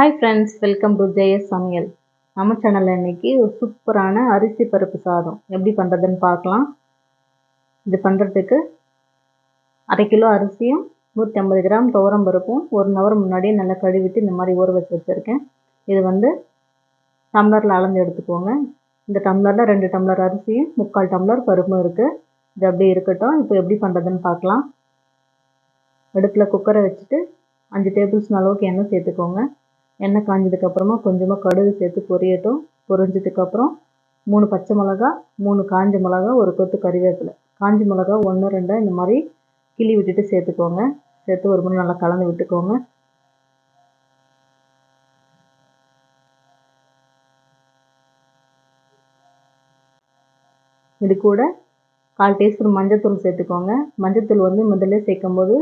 Hi friends welcome to Jayas சமையல் நம்ம சேனலில் இன்றைக்கி ஒரு சூப்பரான அரிசி பருப்பு சாதம். எப்படி பண்ணுறதுன்னு பார்க்கலாம். இது பண்ணுறதுக்கு அரை கிலோ அரிசியும் நூற்றி ஐம்பது கிராம் துவரம் பருப்பும் ஒரு ஹவர் முன்னாடியே நல்லா கழுவிட்டு இந்த மாதிரி ஊற வச்சு வச்சுருக்கேன். இது வந்து டம்ளரில் அளந்து எடுத்துக்கோங்க. இந்த டம்ளரில் ரெண்டு டம்ளர் அரிசியும் முக்கால் டம்ளர் பருப்பும் இருக்குது இது அப்படியே இருக்கட்டும். இப்போ எப்படி பண்ணுறதுன்னு பார்க்கலாம். அடுப்பில் குக்கரை வச்சுட்டு அஞ்சு டேபிள்ஸ்பூன் அளவுக்கு எண்ணெய் சேர்த்துக்கோங்க. எண்ணெய் காஞ்சதுக்கப்புறமா கொஞ்சமாக கடுகு சேர்த்து பொரியட்டும். பொரிஞ்சதுக்கப்புறம் மூணு பச்சை மிளகா மூணு காஞ்ச மிளகா ஒரு கொத்து கறிவேப்பிலை. காஞ்ச மிளகா ஒன்று ரெண்டாக இந்த மாதிரி கிள்ளி விட்டுட்டு சேர்த்துக்கோங்க. சேர்த்து ஒரு முறை நல்லா கலந்து விட்டுக்கோங்க. இது கூட கால் டீஸ்பூன் மஞ்சத்தூள் சேர்த்துக்கோங்க. மஞ்சத்தூள் வந்து முதல்ல சேர்க்கும் போது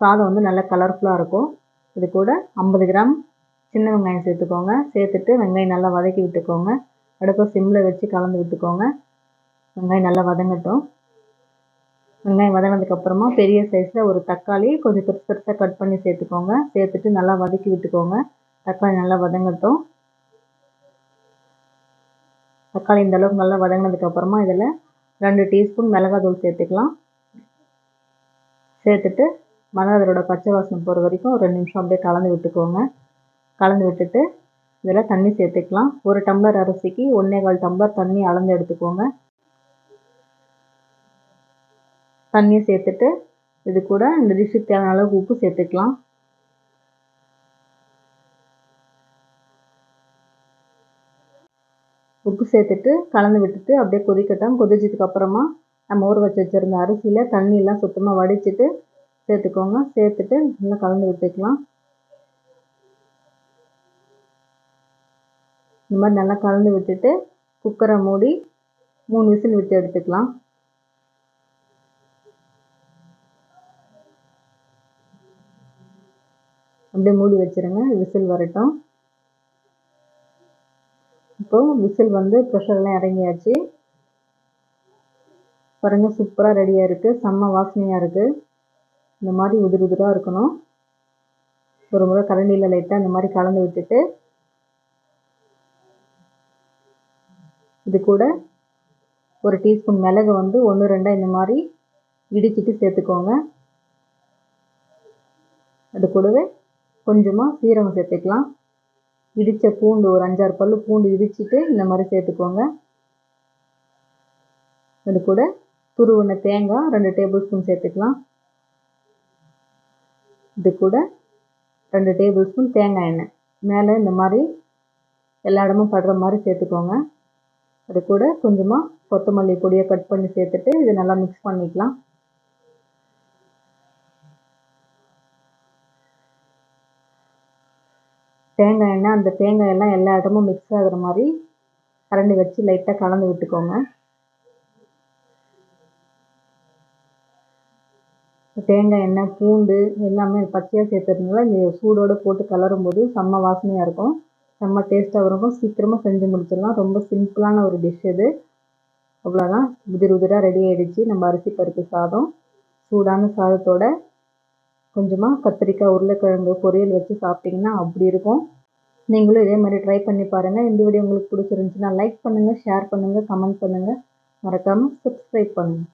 சாதம் வந்து நல்லா கலர்ஃபுல்லாக இருக்கும். இது கூட ஐம்பது கிராம் சின்ன வெங்காயம் சேர்த்துக்கோங்க. சேர்த்துட்டு வெங்காயம் நல்லா வதக்கி விட்டுக்கோங்க. அடுப்பை சிம்மில் வச்சு கலந்து விட்டுக்கோங்க. வெங்காயம் நல்லா வதங்கட்டும். வெங்காயம் வதங்கினதுக்கப்புறமா பெரிய சைஸில் ஒரு தக்காளி கொஞ்சம் பெருசு பெருசாக கட் பண்ணி சேர்த்துக்கோங்க. சேர்த்துட்டு நல்லா வதக்கி விட்டுக்கோங்க. தக்காளி நல்லா வதங்கட்டும். தக்காளி இந்த அளவுக்கு நல்லா வதங்கினதுக்கப்புறமா இதில் ரெண்டு டீஸ்பூன் மிளகாத்தூள் சேர்த்துக்கலாம். சேர்த்துட்டு மிளகாதூளோட பச்சை வாசனை போகிற வரைக்கும் ஒரு ரெண்டு நிமிஷம் அப்படியே கலந்து விட்டுக்கோங்க. கலந்து விட்டுட்டு இதில் தண்ணி சேர்த்துக்கலாம். ஒரு டம்ளர் அரிசிக்கு ஒன்றே கால் டம்ளர் தண்ணி அளந்து எடுத்துக்கோங்க. தண்ணியை சேர்த்துட்டு இது கூட இந்த டிஷ்ஷுக்கு தேவையான அளவுக்கு உப்பு சேர்த்துக்கலாம். உப்பு சேர்த்துட்டு கலந்து விட்டுட்டு அப்படியே கொதிக்கட்டும். கொதிச்சதுக்கு அப்புறமா நம்ம ஊற வச்சு வச்சுருந்த அரிசியில் தண்ணியெல்லாம் சுத்தமாக வடிச்சிட்டு சேர்த்துக்கோங்க. சேர்த்துட்டு நல்லா கலந்து விட்டுக்கலாம். இந்த மாதிரி நல்லா கலந்து விட்டுட்டு குக்கரை மூடி மூணு விசில் விட்டு எடுத்துக்கலாம். அப்படியே மூடி வச்சுருங்க. விசில் வரட்டும். இப்போது விசில் வந்து ப்ரெஷர்லாம் இறங்கியாச்சு. பாருங்க சூப்பராக ரெடியாக இருக்குது செம்ம வாசனையாக இருக்குது இந்த மாதிரி உதிர் உதிராக இருக்கணும். ஒரு முறை கரண்டியில் லைட்டாக இந்த மாதிரி கலந்து விட்டுட்டு இது கூட ஒரு டீஸ்பூன் மிளகு வந்து ஒன்று ரெண்டாக இந்த மாதிரி இடிச்சிட்டு சேர்த்துக்கோங்க. அது கூடவே கொஞ்சமாக சீரகம் சேர்த்துக்கலாம். இடித்த பூண்டு ஒரு அஞ்சாறு பல் பூண்டு இடிச்சிட்டு இந்த மாதிரி சேர்த்துக்கோங்க. அது கூட துருவின தேங்காய் ரெண்டு டேபிள் ஸ்பூன் சேர்த்துக்கலாம். இது கூட ரெண்டு டேபிள் ஸ்பூன் தேங்காய் எண்ணெய். மேலே இந்த மாதிரி எல்லா இடமும் படுற மாதிரி சேர்த்துக்கோங்க. அது கூட கொஞ்சமாக கொத்தமல்லி பொடியை கட் பண்ணி சேர்த்துட்டு இதை நல்லா மிக்ஸ் பண்ணிக்கலாம். தேங்காய் எண்ணெய் அந்த தேங்காய் எல்லாம் எல்லா இடமும் மிக்ஸ் ஆகுற மாதிரி கரண்டி வச்சு லைட்டாக கலந்து விட்டுக்கோங்க. தேங்காய் எண்ணெய் பூண்டு எல்லாமே பச்சையாக சேர்த்துறதுனால இந்த சூடோடு போட்டு கலரும் போது செம்ம வாசனையாக இருக்கும். செம்ம டேஸ்ட்டாக இருக்கும் சீக்கிரமாக செஞ்சு முடிச்சிடலாம். ரொம்ப சிம்பிளான ஒரு டிஷ் இது. அவ்வளோதான் உதிர் உதிராக ரெடி ஆகிடுச்சு நம்ம அரிசி பருப்பு சாதம். சூடான சாதத்தோட கொஞ்சமாக கத்திரிக்காய் உருளைக்கிழங்கு பொரியல் வச்சு சாப்பிட்டிங்கன்னா அப்படி இருக்கும். நீங்களும் இதே மாதிரி ட்ரை பண்ணி பாருங்கள் இந்த வீடியோ உங்களுக்கு பிடிச்சிருந்துச்சுன்னா லைக் பண்ணுங்கள் ஷேர் பண்ணுங்கள் கமெண்ட் பண்ணுங்கள் மறக்காமல் சப்ஸ்கிரைப் பண்ணுங்கள்